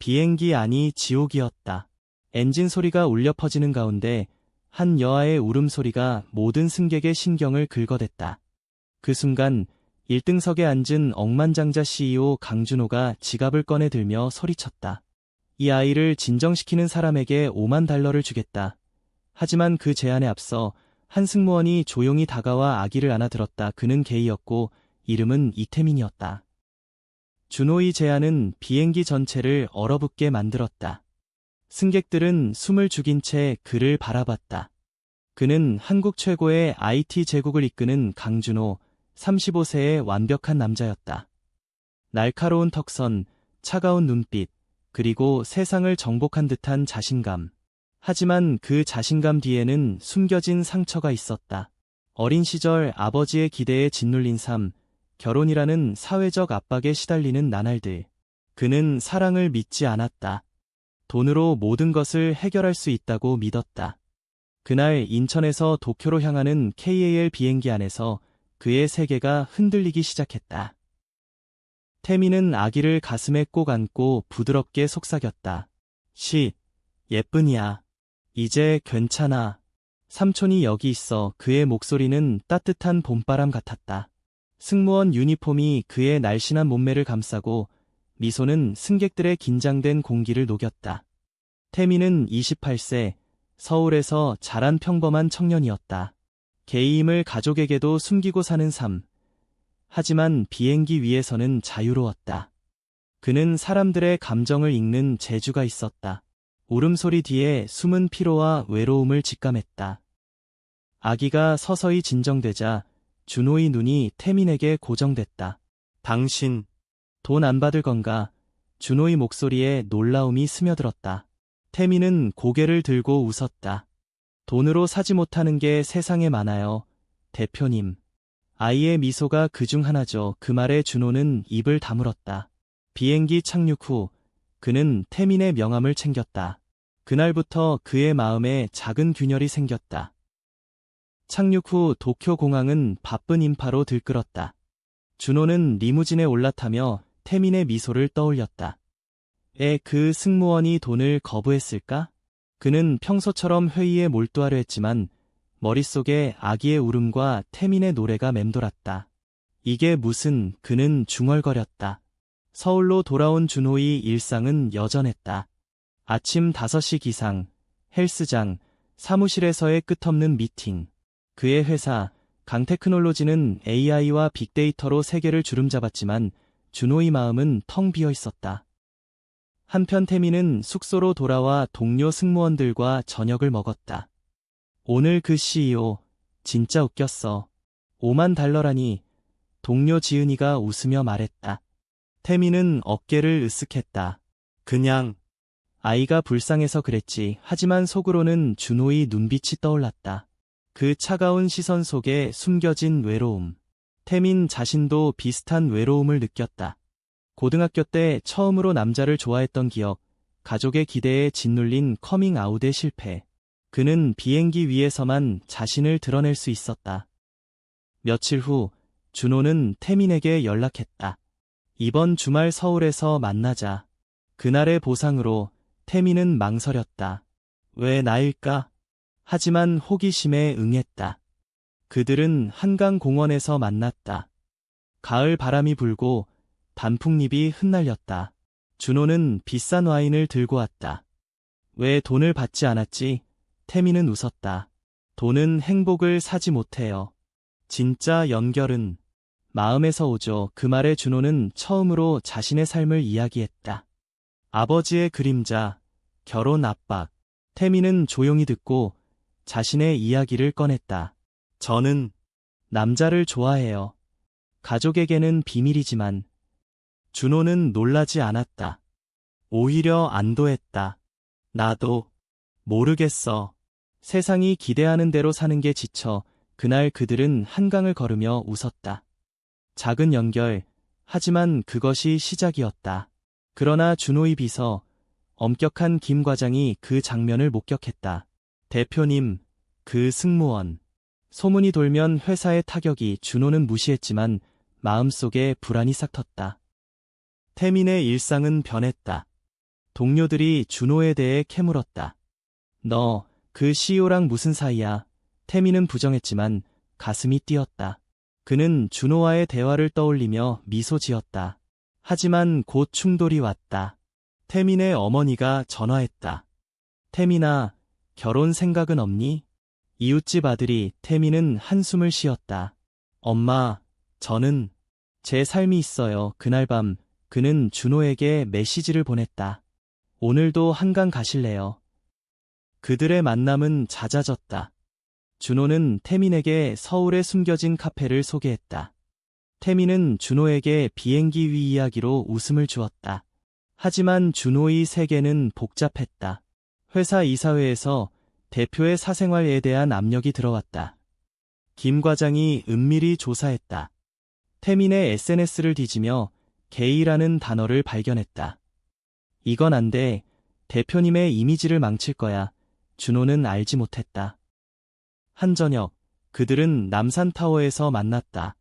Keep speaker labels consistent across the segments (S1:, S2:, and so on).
S1: 비행기 안이 지옥이었다. 엔진 소리가 울려 퍼지는 가운데 한 여아의 울음소리가 모든 승객의 신경을 긁어댔다. 그 순간 1등석에 앉은 억만장자 CEO 강준호가 지갑을 꺼내 들며 소리쳤다. 이 아이를 진정시키는 사람에게 5만 달러를 주겠다. 하지만 그 제안에 앞서 한 승무원이 조용히 다가와 아기를 안아들었다. 그는 게이였고 이름은 이태민이었다. 준호의 제안은 비행기 전체를 얼어붙게 만들었다. 승객들은 숨을 죽인 채 그를 바라봤다. 그는 한국 최고의 IT 제국을 이끄는 강준호, 35세의 완벽한 남자였다. 날카로운 턱선, 차가운 눈빛, 그리고 세상을 정복한 듯한 자신감. 하지만 그 자신감 뒤에는 숨겨진 상처가 있었다. 어린 시절 아버지의 기대에 짓눌린 삶, 결혼이라는 사회적 압박에 시달리는 나날들. 그는 사랑을 믿지 않았다. 돈으로 모든 것을 해결할 수 있다고 믿었다. 그날 인천에서 도쿄로 향하는 KAL 비행기 안에서 그의 세계가 흔들리기 시작했다. 태미는 아기를 가슴에 꼭 안고 부드럽게 속삭였다. 시, 예쁜이야. 이제 괜찮아. 삼촌이 여기 있어 그의 목소리는 따뜻한 봄바람 같았다. 승무원 유니폼이 그의 날씬한 몸매를 감싸고 미소는 승객들의 긴장된 공기를 녹였다. 태미는 28세, 서울에서 자란 평범한 청년이었다. 게임을 가족에게도 숨기고 사는 삶. 하지만 비행기 위에서는 자유로웠다. 그는 사람들의 감정을 읽는 재주가 있었다. 울음소리 뒤에 숨은 피로와 외로움을 직감했다. 아기가 서서히 진정되자 준호의 눈이 태민에게 고정됐다. 당신, 돈 안 받을 건가? 준호의 목소리에 놀라움이 스며들었다. 태민은 고개를 들고 웃었다. 돈으로 사지 못하는 게 세상에 많아요. 대표님. 아이의 미소가 그중 하나죠. 그 말에 준호는 입을 다물었다. 비행기 착륙 후 그는 태민의 명함을 챙겼다. 그날부터 그의 마음에 작은 균열이 생겼다. 착륙 후 도쿄 공항은 바쁜 인파로 들끓었다. 준호는 리무진에 올라타며 태민의 미소를 떠올렸다. 에 그 승무원이 돈을 거부했을까? 그는 평소처럼 회의에 몰두하려 했지만 머릿속에 아기의 울음과 태민의 노래가 맴돌았다. 이게 무슨 그는 중얼거렸다. 서울로 돌아온 준호의 일상은 여전했다. 아침 5시 기상, 헬스장, 사무실에서의 끝없는 미팅. 그의 회사, 강테크놀로지는 AI와 빅데이터로 세계를 주름잡았지만 준호의 마음은 텅 비어 있었다. 한편 태민은 숙소로 돌아와 동료 승무원들과 저녁을 먹었다. 오늘 그 CEO, 진짜 웃겼어. 5만 달러라니. 동료 지은이가 웃으며 말했다. 태민은 어깨를 으쓱했다. 그냥, 아이가 불쌍해서 그랬지. 하지만 속으로는 준호의 눈빛이 떠올랐다. 그 차가운 시선 속에 숨겨진 외로움. 태민 자신도 비슷한 외로움을 느꼈다. 고등학교 때 처음으로 남자를 좋아했던 기억, 가족의 기대에 짓눌린 커밍아웃의 실패. 그는 비행기 위에서만 자신을 드러낼 수 있었다. 며칠 후 준호는 태민에게 연락했다. 이번 주말 서울에서 만나자. 그날의 보상으로 태민은 망설였다. 왜 나일까? 하지만 호기심에 응했다. 그들은 한강 공원에서 만났다. 가을 바람이 불고 단풍잎이 흩날렸다. 준호는 비싼 와인을 들고 왔다. 왜 돈을 받지 않았지? 태미는 웃었다. 돈은 행복을 사지 못해요. 진짜 연결은 마음에서 오죠. 그 말에 준호는 처음으로 자신의 삶을 이야기했다. 아버지의 그림자, 결혼 압박. 태미는 조용히 듣고 자신의 이야기를 꺼냈다. 저는 남자를 좋아해요. 가족에게는 비밀이지만 준호는 놀라지 않았다. 오히려 안도했다. 나도 모르겠어. 세상이 기대하는 대로 사는 게 지쳐 그날 그들은 한강을 걸으며 웃었다. 작은 연결, 하지만 그것이 시작이었다. 그러나 준호의 비서, 엄격한 김 과장이 그 장면을 목격했다. 대표님, 그 승무원. 소문이 돌면 회사의 타격이 준호는 무시했지만 마음속에 불안이 싹 텄다. 태민의 일상은 변했다. 동료들이 준호에 대해 캐물었다. 너, 그 CEO랑 무슨 사이야? 태민은 부정했지만 가슴이 뛰었다. 그는 준호와의 대화를 떠올리며 미소 지었다. 하지만 곧 충돌이 왔다. 태민의 어머니가 전화했다. 태민아, 결혼 생각은 없니? 이웃집 아들이 태민은 한숨을 쉬었다. 엄마, 저는 제 삶이 있어요. 그날 밤 그는 준호에게 메시지를 보냈다. 오늘도 한강 가실래요? 그들의 만남은 잦아졌다. 준호는 태민에게 서울에 숨겨진 카페를 소개했다. 태민은 준호에게 비행기 위 이야기로 웃음을 주었다. 하지만 준호의 세계는 복잡했다. 회사 이사회에서 대표의 사생활에 대한 압력이 들어왔다. 김 과장이 은밀히 조사했다. 태민의 SNS를 뒤지며 게이라는 단어를 발견했다. 이건 안 돼. 대표님의 이미지를 망칠 거야. 준호는 알지 못했다. 한 저녁, 그들은 남산타워에서 만났다.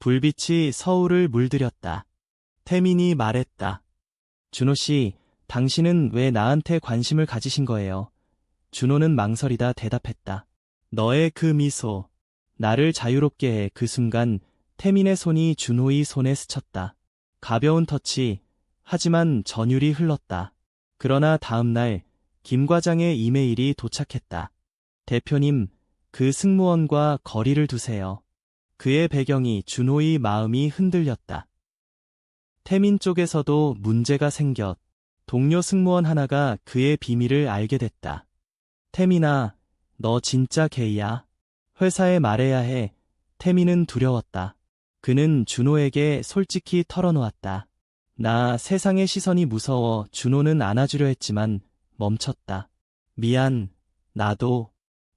S1: 불빛이 서울을 물들였다. 태민이 말했다. 준호 씨, 당신은 왜 나한테 관심을 가지신 거예요? 준호는 망설이다 대답했다. 너의 그 미소, 나를 자유롭게 해 그 순간 태민의 손이 준호의 손에 스쳤다. 가벼운 터치, 하지만 전율이 흘렀다. 그러나 다음 날, 김 과장의 이메일이 도착했다. 대표님, 그 승무원과 거리를 두세요. 그의 배경이 준호의 마음이 흔들렸다. 태민 쪽에서도 문제가 생겼. 동료 승무원 하나가 그의 비밀을 알게 됐다. 태민아, 너 진짜 게이야. 회사에 말해야 해. 태민은 두려웠다. 그는 준호에게 솔직히 털어놓았다. 나 세상의 시선이 무서워 준호는 안아주려 했지만 멈췄다. 미안, 나도.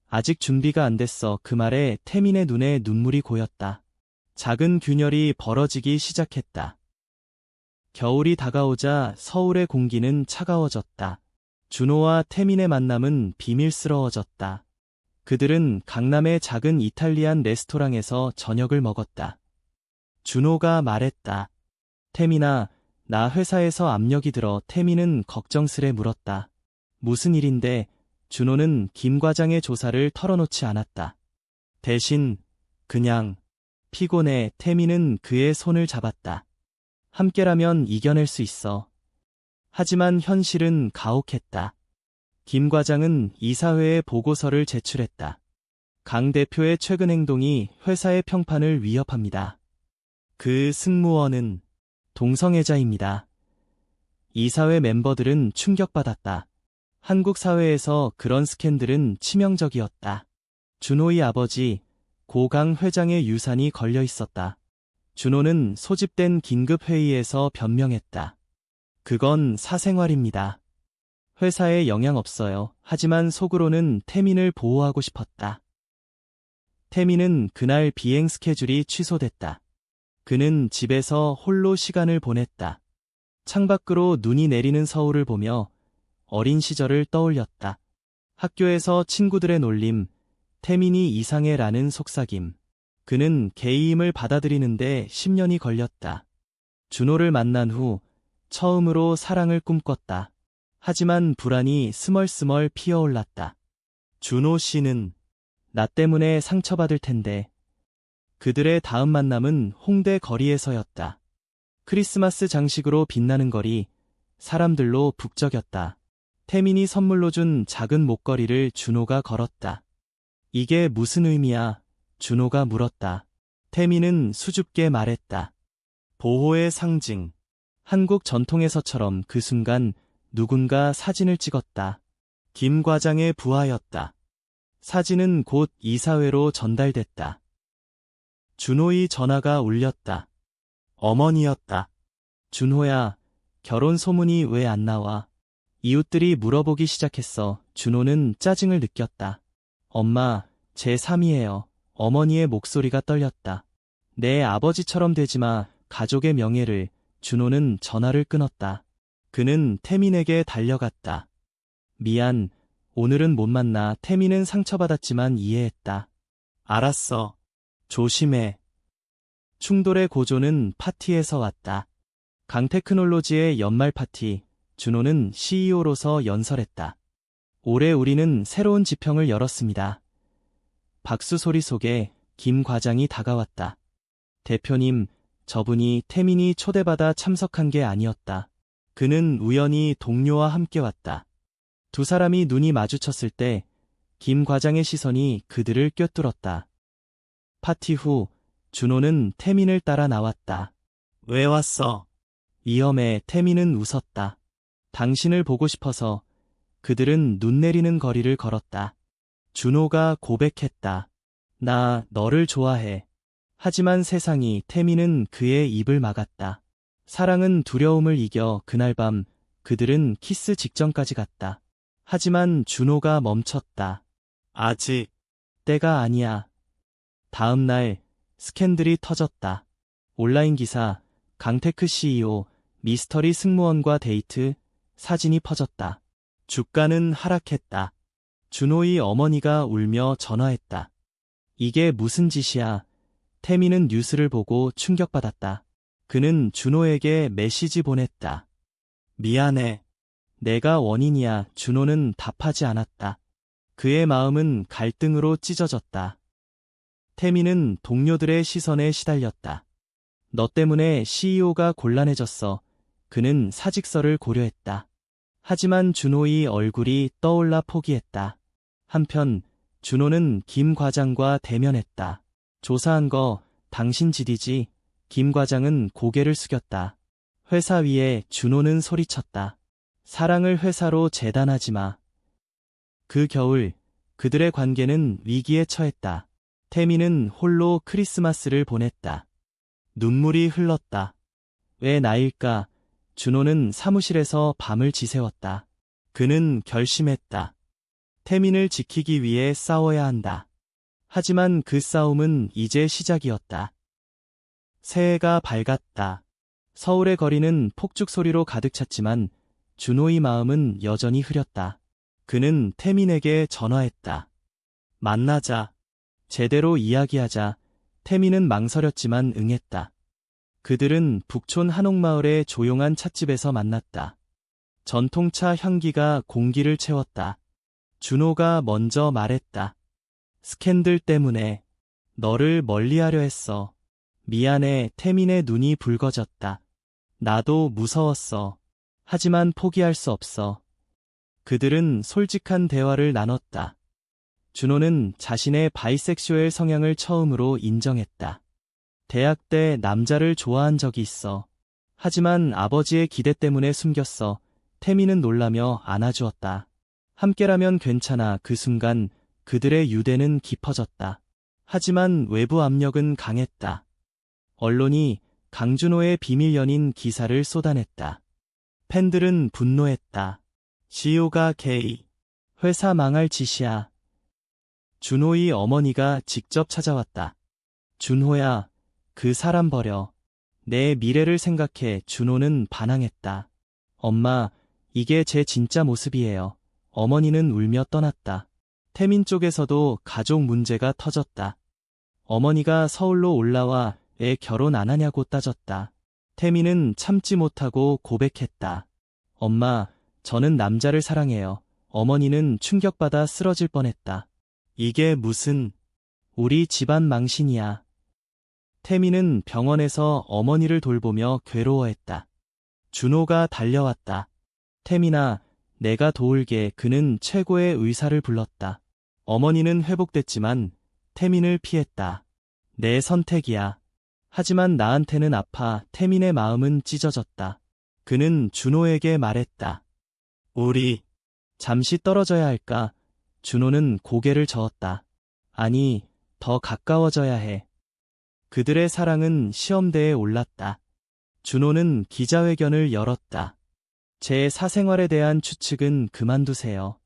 S1: 아직 준비가 안 됐어. 그 말에 태민의 눈에 눈물이 고였다. 작은 균열이 벌어지기 시작했다. 겨울이 다가오자 서울의 공기는 차가워졌다. 준호와 태민의 만남은 비밀스러워졌다. 그들은 강남의 작은 이탈리안 레스토랑에서 저녁을 먹었다. 준호가 말했다. 태민아, 나 회사에서 압력이 들어 태민은 걱정스레 물었다. 무슨 일인데 준호는 김 과장의 조사를 털어놓지 않았다. 대신 그냥 피곤해 태민은 그의 손을 잡았다. 함께라면 이겨낼 수 있어. 하지만 현실은 가혹했다. 김 과장은 이사회에 보고서를 제출했다. 강 대표의 최근 행동이 회사의 평판을 위협합니다. 그 승무원은 동성애자입니다. 이사회 멤버들은 충격받았다. 한국 사회에서 그런 스캔들은 치명적이었다. 준호의 아버지 고강 회장의 유산이 걸려 있었다. 준호는 소집된 긴급 회의에서 변명했다. 그건 사생활입니다. 회사에 영향 없어요. 하지만 속으로는 태민을 보호하고 싶었다. 태민은 그날 비행 스케줄이 취소됐다. 그는 집에서 홀로 시간을 보냈다. 창밖으로 눈이 내리는 서울을 보며 어린 시절을 떠올렸다. 학교에서 친구들의 놀림, 태민이 이상해라는 속삭임. 그는 게이임을 받아들이는데 10년이 걸렸다. 준호를 만난 후 처음으로 사랑을 꿈꿨다. 하지만 불안이 스멀스멀 피어올랐다. 준호 씨는 나 때문에 상처받을 텐데. 그들의 다음 만남은 홍대 거리에서였다. 크리스마스 장식으로 빛나는 거리, 사람들로 북적였다. 태민이 선물로 준 작은 목걸이를 준호가 걸었다. 이게 무슨 의미야? 준호가 물었다. 태민은 수줍게 말했다. 보호의 상징. 한국 전통에서처럼 그 순간 누군가 사진을 찍었다. 김 과장의 부하였다. 사진은 곧 이사회로 전달됐다. 준호의 전화가 울렸다. 어머니였다. 준호야, 결혼 소문이 왜 안 나와? 이웃들이 물어보기 시작했어. 준호는 짜증을 느꼈다. 엄마, 제 3이에요. 어머니의 목소리가 떨렸다. 내 아버지처럼 되지 마. 가족의 명예를. 준호는 전화를 끊었다. 그는 태민에게 달려갔다. 미안. 오늘은 못 만나. 태민은 상처받았지만 이해했다. 알았어. 조심해. 충돌의 고조는 파티에서 왔다. 강테크놀로지의 연말 파티. 준호는 CEO로서 연설했다. 올해 우리는 새로운 지평을 열었습니다. 박수 소리 속에 김 과장이 다가왔다. 대표님, 저분이 태민이 초대받아 참석한 게 아니었다. 그는 우연히 동료와 함께 왔다. 두 사람이 눈이 마주쳤을 때 김 과장의 시선이 그들을 꿰뚫었다. 파티 후 준호는 태민을 따라 나왔다.
S2: 왜 왔어?
S1: 위험해 태민은 웃었다. 당신을 보고 싶어서 그들은 눈 내리는 거리를 걸었다. 준호가 고백했다. 나 너를 좋아해. 하지만 세상이 태민은 그의 입을 막았다. 사랑은 두려움을 이겨 그날 밤 그들은 키스 직전까지 갔다. 하지만 준호가 멈췄다.
S2: 아직
S1: 때가 아니야. 다음 날 스캔들이 터졌다. 온라인 기사, 강테크 CEO, 미스터리 승무원과 데이트, 사진이 퍼졌다. 주가는 하락했다. 준호의 어머니가 울며 전화했다. 이게 무슨 짓이야. 태미는 뉴스를 보고 충격받았다. 그는 준호에게 메시지 보냈다. 미안해. 내가 원인이야. 준호는 답하지 않았다. 그의 마음은 갈등으로 찢어졌다. 태미는 동료들의 시선에 시달렸다. 너 때문에 CEO가 곤란해졌어. 그는 사직서를 고려했다. 하지만 준호의 얼굴이 떠올라 포기했다. 한편 준호는 김 과장과 대면했다. 조사한 거 당신 짓이지. 김 과장은 고개를 숙였다. 회사 위에 준호는 소리쳤다. 사랑을 회사로 재단하지 마. 그 겨울 그들의 관계는 위기에 처했다. 태미는 홀로 크리스마스를 보냈다. 눈물이 흘렀다. 왜 나일까? 준호는 사무실에서 밤을 지새웠다. 그는 결심했다. 태민을 지키기 위해 싸워야 한다. 하지만 그 싸움은 이제 시작이었다. 새해가 밝았다. 서울의 거리는 폭죽 소리로 가득 찼지만 준호의 마음은 여전히 흐렸다. 그는 태민에게 전화했다. 만나자. 제대로 이야기하자. 태민은 망설였지만 응했다. 그들은 북촌 한옥마을의 조용한 찻집에서 만났다. 전통차 향기가 공기를 채웠다. 준호가 먼저 말했다. 스캔들 때문에 너를 멀리하려 했어. 미안해 태민의 눈이 붉어졌다. 나도 무서웠어. 하지만 포기할 수 없어. 그들은 솔직한 대화를 나눴다. 준호는 자신의 바이섹슈얼 성향을 처음으로 인정했다. 대학 때 남자를 좋아한 적이 있어. 하지만 아버지의 기대 때문에 숨겼어. 태미는 놀라며 안아주었다. 함께라면 괜찮아 그 순간 그들의 유대는 깊어졌다. 하지만 외부 압력은 강했다. 언론이 강준호의 비밀 연인 기사를 쏟아냈다. 팬들은 분노했다. CEO가 게이. 회사 망할 짓이야. 준호의 어머니가 직접 찾아왔다. 준호야, 그 사람 버려. 내 미래를 생각해 준호는 반항했다. 엄마, 이게 제 진짜 모습이에요. 어머니는 울며 떠났다. 태민 쪽에서도 가족 문제가 터졌다. 어머니가 서울로 올라와 애 결혼 안 하냐고 따졌다. 태민은 참지 못하고 고백했다. 엄마, 저는 남자를 사랑해요. 어머니는 충격받아 쓰러질 뻔했다. 이게 무슨, 우리 집안 망신이야. 태미는 병원에서 어머니를 돌보며 괴로워했다. 준호가 달려왔다. 태미나, 내가 도울게 그는 최고의 의사를 불렀다. 어머니는 회복됐지만 태민을 피했다. 내 선택이야. 하지만 나한테는 아파 태민의 마음은 찢어졌다. 그는 준호에게 말했다. 우리 잠시 떨어져야 할까? 준호는 고개를 저었다. 아니, 더 가까워져야 해. 그들의 사랑은 시험대에 올랐다. 준호는 기자회견을 열었다. 제 사생활에 대한 추측은 그만두세요.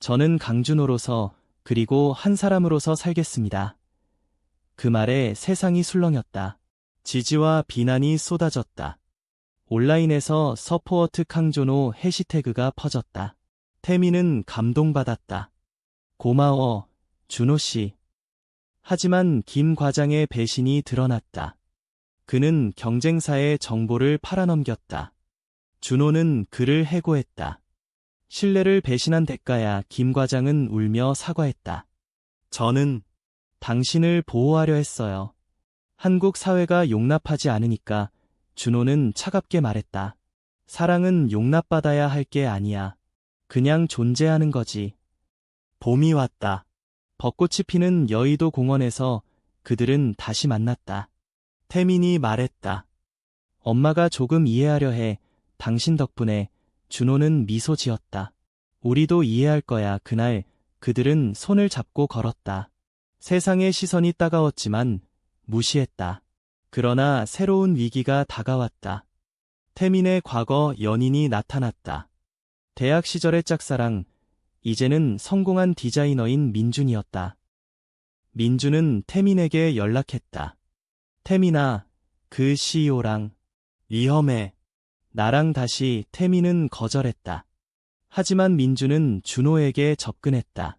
S1: 저는 강준호로서 그리고 한 사람으로서 살겠습니다. 그 말에 세상이 술렁였다. 지지와 비난이 쏟아졌다. 온라인에서 서포어트 강준호 해시태그가 퍼졌다. 태미는 감동받았다. 고마워, 준호 씨. 하지만 김 과장의 배신이 드러났다. 그는 경쟁사의 정보를 팔아넘겼다. 준호는 그를 해고했다. 신뢰를 배신한 대가야 김 과장은 울며 사과했다.
S2: 저는
S1: 당신을 보호하려 했어요. 한국 사회가 용납하지 않으니까 준호는 차갑게 말했다. 사랑은 용납받아야 할 게 아니야. 그냥 존재하는 거지.
S2: 봄이 왔다.
S1: 벚꽃이 피는 여의도 공원에서 그들은 다시 만났다.
S2: 태민이 말했다.
S1: 엄마가 조금 이해하려 해 당신 덕분에 준호는 미소 지었다. 우리도 이해할 거야. 그날 그들은 손을 잡고 걸었다. 세상의 시선이 따가웠지만 무시했다. 그러나 새로운 위기가 다가왔다. 태민의 과거 연인이 나타났다. 대학 시절의 짝사랑, 이제는 성공한 디자이너인 민준이었다. 민준은 태민에게 연락했다. 태민아, 그 CEO랑
S2: 위험해.
S1: 나랑 다시 태민은 거절했다. 하지만 민주는 준호에게 접근했다.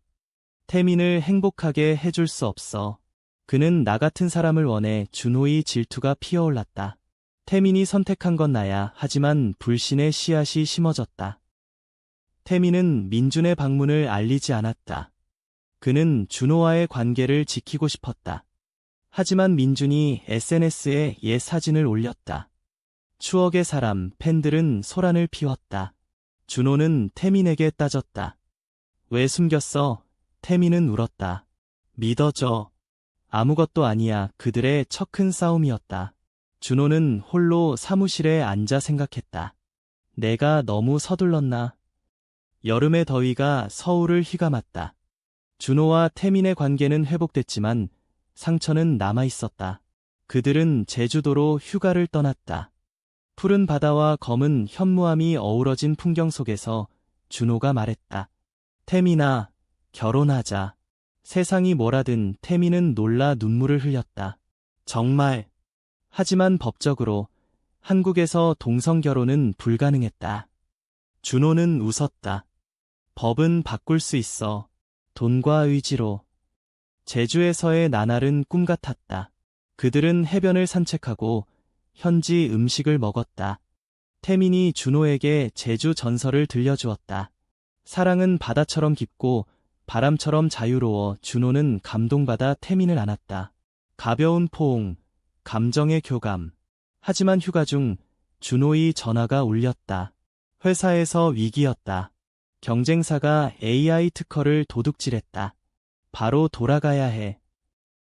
S1: 태민을 행복하게 해줄 수 없어. 그는 나 같은 사람을 원해 준호의 질투가 피어올랐다. 태민이 선택한 건 나야. 하지만 불신의 씨앗이 심어졌다. 태민은 민준의 방문을 알리지 않았다. 그는 준호와의 관계를 지키고 싶었다. 하지만 민준이 SNS에 옛 사진을 올렸다. 추억의 사람, 팬들은 소란을 피웠다. 준호는 태민에게 따졌다. 왜 숨겼어? 태민은 울었다. 믿어줘. 아무것도 아니야. 그들의 첫 큰 싸움이었다. 준호는 홀로 사무실에 앉아 생각했다. 내가 너무 서둘렀나? 여름의 더위가 서울을 휘감았다. 준호와 태민의 관계는 회복됐지만 상처는 남아 있었다. 그들은 제주도로 휴가를 떠났다. 푸른 바다와 검은 현무암이 어우러진 풍경 속에서 준호가 말했다. 태민아, 결혼하자. 세상이 뭐라든 태민은 놀라 눈물을 흘렸다. 정말. 하지만 법적으로 한국에서 동성 결혼은 불가능했다. 준호는 웃었다. 법은 바꿀 수 있어. 돈과 의지로. 제주에서의 나날은 꿈 같았다. 그들은 해변을 산책하고 현지 음식을 먹었다. 태민이 준호에게 제주 전설을 들려주었다. 사랑은 바다처럼 깊고 바람처럼 자유로워 준호는 감동받아 태민을 안았다. 가벼운 포옹, 감정의 교감. 하지만 휴가 중 준호의 전화가 울렸다. 회사에서 위기였다. 경쟁사가 AI 특허를 도둑질했다. 바로 돌아가야 해.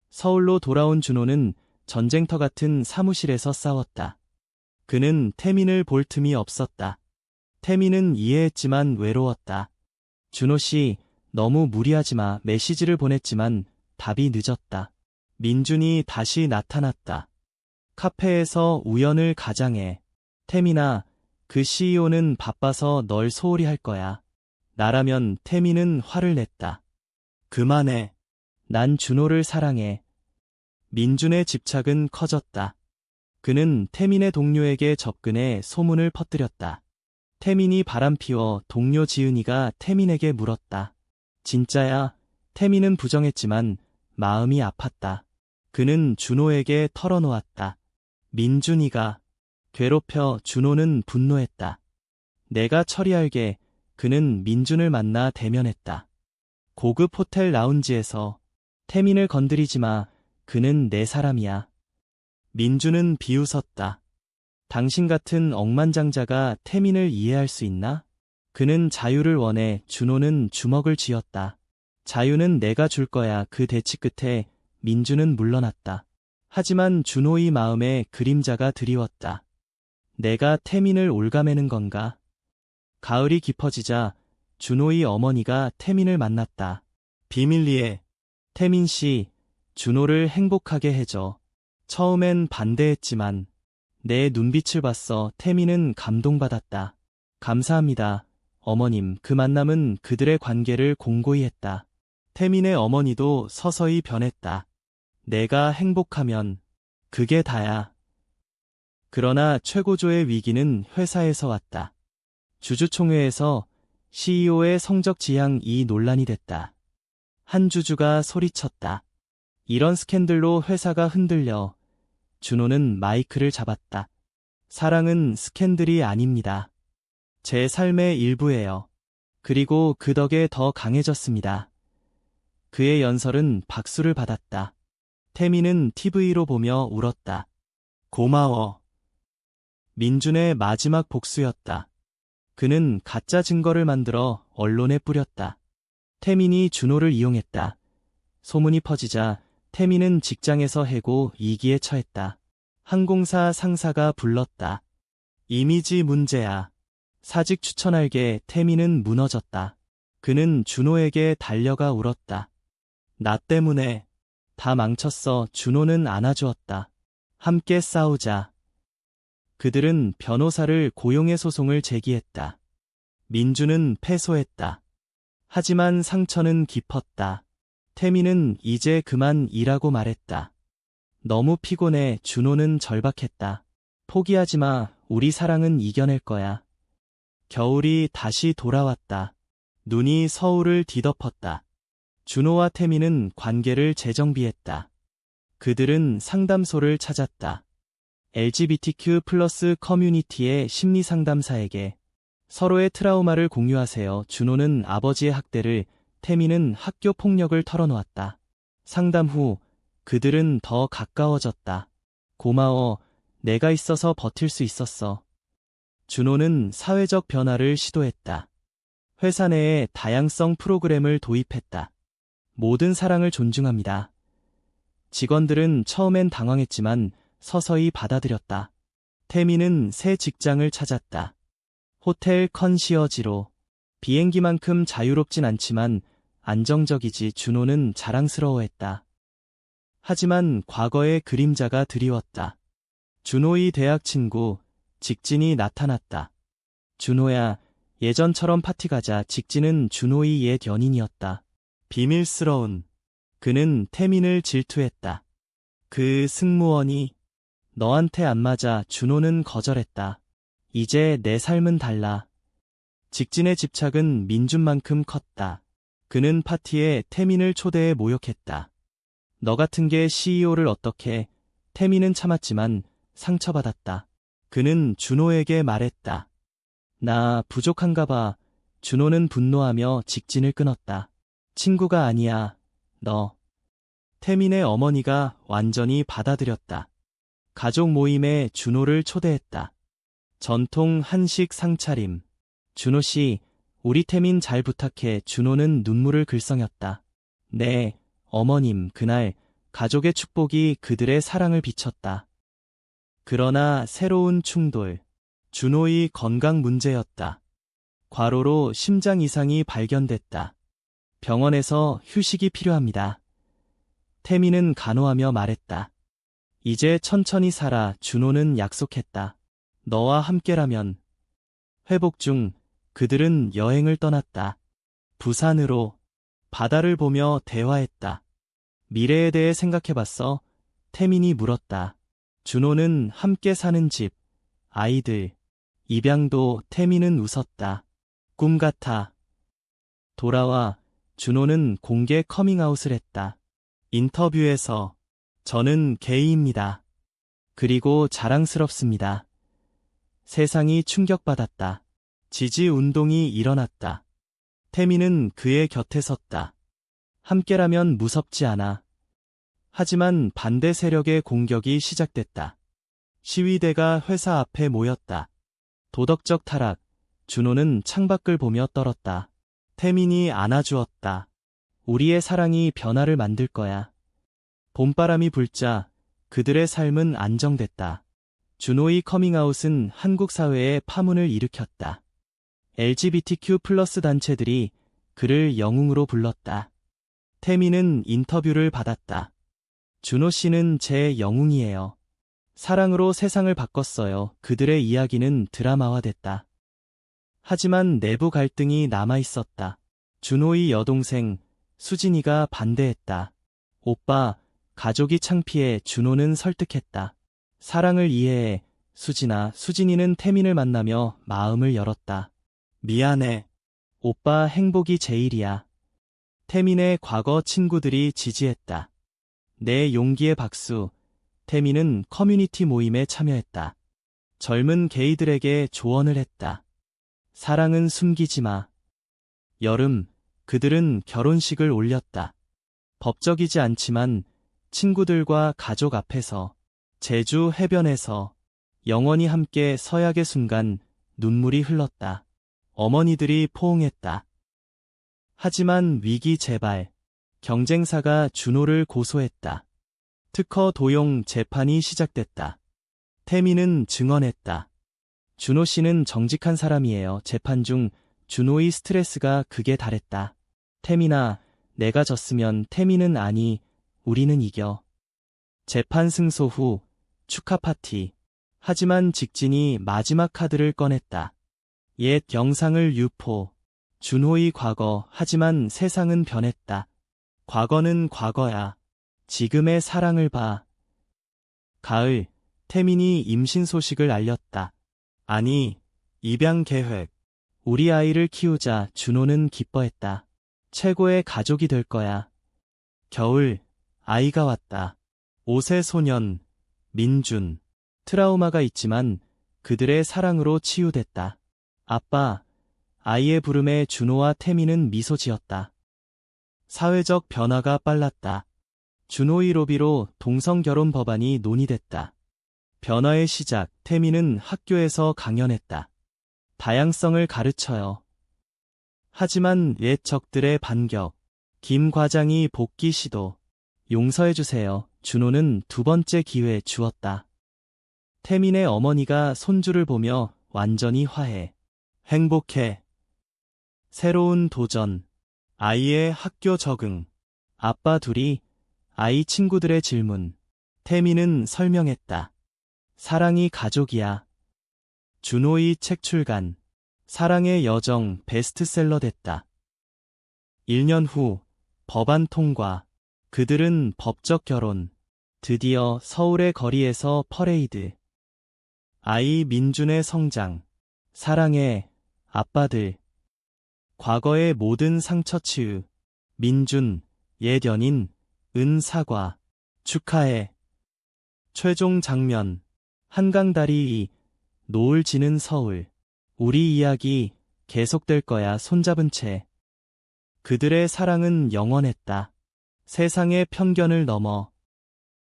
S1: 서울로 돌아온 준호는 전쟁터 같은 사무실에서 싸웠다. 그는 태민을 볼 틈이 없었다. 태민은 이해했지만 외로웠다. 준호 씨, 너무 무리하지 마. 메시지를 보냈지만 답이 늦었다. 민준이 다시 나타났다. 카페에서 우연을 가장해. 태민아, 그 CEO는 바빠서 널 소홀히 할 거야. 나라면 태민은 화를 냈다.
S2: 그만해.
S1: 난 준호를 사랑해. 민준의 집착은 커졌다. 그는 태민의 동료에게 접근해 소문을 퍼뜨렸다. 태민이 바람피워 동료 지은이가 태민에게 물었다. 진짜야? 태민은 부정했지만 마음이 아팠다. 그는 준호에게 털어놓았다. 민준이가 괴롭혀 준호는 분노했다. 내가 처리할게 그는 민준을 만나 대면했다. 고급 호텔 라운지에서 태민을 건드리지 마. 그는 내 사람이야. 민준은 비웃었다. 당신 같은 억만장자가 태민을 이해할 수 있나? 그는 자유를 원해 준호는 주먹을 쥐었다. 자유는 내가 줄 거야. 그 대치 끝에 민준은 물러났다. 하지만 준호의 마음에 그림자가 드리웠다. 내가 태민을 올가매는 건가? 가을이 깊어지자 준호의 어머니가 태민을 만났다.
S2: 비밀리에
S1: 태민 씨, 준호를 행복하게 해줘. 처음엔 반대했지만 내 눈빛을 봤어 태민은 감동받았다. 감사합니다. 어머님, 그 만남은 그들의 관계를 공고히 했다. 태민의 어머니도 서서히 변했다. 내가 행복하면 그게 다야. 그러나 최고조의 위기는 회사에서 왔다. 주주총회에서 CEO의 성적 지향 이 논란이 됐다. 한 주주가 소리쳤다. 이런 스캔들로 회사가 흔들려 준호는 마이크를 잡았다. 사랑은 스캔들이 아닙니다. 제 삶의 일부예요. 그리고 그 덕에 더 강해졌습니다. 그의 연설은 박수를 받았다. 태미는 TV로 보며 울었다.
S2: 고마워.
S1: 민준의 마지막 복수였다. 그는 가짜 증거를 만들어 언론에 뿌렸다. 태민이 준호를 이용했다. 소문이 퍼지자 태민은 직장에서 해고 2기에 처했다. 항공사 상사가 불렀다. 이미지 문제야. 사직 추천할게 태민은 무너졌다. 그는 준호에게 달려가 울었다. 나 때문에 다 망쳤어 준호는 안아주었다. 함께 싸우자. 그들은 변호사를 고용해 소송을 제기했다. 민주는 패소했다. 하지만 상처는 깊었다. 태미는 이제 그만 일하고 말했다. 너무 피곤해 준호는 절박했다. 포기하지 마, 우리 사랑은 이겨낼 거야. 겨울이 다시 돌아왔다. 눈이 서울을 뒤덮었다. 준호와 태미는 관계를 재정비했다. 그들은 상담소를 찾았다. LGBTQ 플러스 커뮤니티의 심리 상담사에게 서로의 트라우마를 공유하세요. 준호는 아버지의 학대를, 태미는 학교 폭력을 털어놓았다. 상담 후 그들은 더 가까워졌다. 고마워. 내가 있어서 버틸 수 있었어. 준호는 사회적 변화를 시도했다. 회사 내에 다양성 프로그램을 도입했다. 모든 사랑을 존중합니다. 직원들은 처음엔 당황했지만 서서히 받아들였다. 태미는 새 직장을 찾았다. 호텔 컨시어지로 비행기만큼 자유롭진 않지만 안정적이지 준호는 자랑스러워했다. 하지만 과거의 그림자가 드리웠다. 준호의 대학 친구 직진이 나타났다. 준호야, 예전처럼 파티 가자. 직진은 준호의 옛 연인이었다. 비밀스러운 그는 태민을 질투했다. 그 승무원이 너한테 안 맞아 준호는 거절했다. 이제 내 삶은 달라. 직진의 집착은 민준만큼 컸다. 그는 파티에 태민을 초대해 모욕했다. 너 같은 게 CEO를 어떻게, 태민은 참았지만 상처받았다. 그는 준호에게 말했다. 나 부족한가 봐. 준호는 분노하며 직진을 끊었다. 친구가 아니야. 너. 태민의 어머니가 완전히 받아들였다. 가족 모임에 준호를 초대했다. 전통 한식 상차림. 준호 씨, 우리 태민 잘 부탁해. 준호는 눈물을 글썽였다. 네, 어머님, 그날 가족의 축복이 그들의 사랑을 비쳤다. 그러나 새로운 충돌. 준호의 건강 문제였다. 과로로 심장 이상이 발견됐다. 병원에서 휴식이 필요합니다. 태미는 간호하며 말했다. 이제 천천히 살아 준호는 약속했다. 너와 함께라면. 회복 중 그들은 여행을 떠났다. 부산으로 바다를 보며 대화했다. 미래에 대해 생각해봤어? 태민이 물었다. 준호는 함께 사는 집, 아이들, 입양도 태민은 웃었다. 꿈 같아. 돌아와 준호는 공개 커밍아웃을 했다. 인터뷰에서 저는 게이입니다. 그리고 자랑스럽습니다. 세상이 충격받았다. 지지 운동이 일어났다. 태민은 그의 곁에 섰다. 함께라면 무섭지 않아. 하지만 반대 세력의 공격이 시작됐다. 시위대가 회사 앞에 모였다. 도덕적 타락, 준호는 창밖을 보며 떨었다. 태민이 안아주었다. 우리의 사랑이 변화를 만들 거야. 봄바람이 불자 그들의 삶은 안정됐다. 준호의 커밍아웃은 한국 사회에 파문을 일으켰다. LGBTQ 플러스 단체들이 그를 영웅으로 불렀다. 태민은 인터뷰를 받았다. 준호 씨는 제 영웅이에요. 사랑으로 세상을 바꿨어요. 그들의 이야기는 드라마화됐다. 하지만 내부 갈등이 남아 있었다. 준호의 여동생 수진이가 반대했다. 오빠, 가족이 창피해 준호는 설득했다. 사랑을 이해해. 수진아, 수진이는 태민을 만나며 마음을 열었다. 미안해. 오빠 행복이 제일이야. 태민의 과거 친구들이 지지했다. 내 용기의 박수. 태민은 커뮤니티 모임에 참여했다. 젊은 게이들에게 조언을 했다. 사랑은 숨기지 마. 여름, 그들은 결혼식을 올렸다. 법적이지 않지만 친구들과 가족 앞에서 제주 해변에서 영원히 함께 서약의 순간 눈물이 흘렀다. 어머니들이 포옹했다. 하지만 위기 재발, 경쟁사가 준호를 고소했다. 특허 도용 재판이 시작됐다. 태민은 증언했다. 준호 씨는 정직한 사람이에요. 재판 중 준호의 스트레스가 극에 달했다. 태민아, 내가 졌으면 태민은 아니, 우리는 이겨. 재판 승소 후 축하 파티. 하지만 직진이 마지막 카드를 꺼냈다. 옛 영상을 유포. 준호의 과거, 하지만 세상은 변했다. 과거는 과거야. 지금의 사랑을 봐. 가을, 태민이 임신 소식을 알렸다. 아니, 입양 계획. 우리 아이를 키우자 준호는 기뻐했다. 최고의 가족이 될 거야. 겨울, 아이가 왔다. 5세 소년, 민준. 트라우마가 있지만 그들의 사랑으로 치유됐다. 아빠, 아이의 부름에 준호와 태민은 미소 지었다. 사회적 변화가 빨랐다. 준호의 로비로 동성결혼 법안이 논의됐다. 변화의 시작, 태민은 학교에서 강연했다. 다양성을 가르쳐요. 하지만 옛 적들의 반격, 김 과장이 복귀 시도, 용서해주세요. 준호는 두 번째 기회 주었다. 태민의 어머니가 손주를 보며 완전히 화해. 행복해. 새로운 도전. 아이의 학교 적응. 아빠 둘이 아이 친구들의 질문. 태민은 설명했다. 사랑이 가족이야. 준호의 책 출간. 사랑의 여정 베스트셀러 됐다. 1년 후 법안 통과. 그들은 법적 결혼. 드디어 서울의 거리에서 퍼레이드. 아이 민준의 성장. 사랑해, 아빠들. 과거의 모든 상처 치유. 민준, 옛 연인, 은 사과. 축하해. 최종 장면. 한강다리 2. 노을 지는 서울. 우리 이야기 계속될 거야 손잡은 채. 그들의 사랑은 영원했다. 세상의 편견을 넘어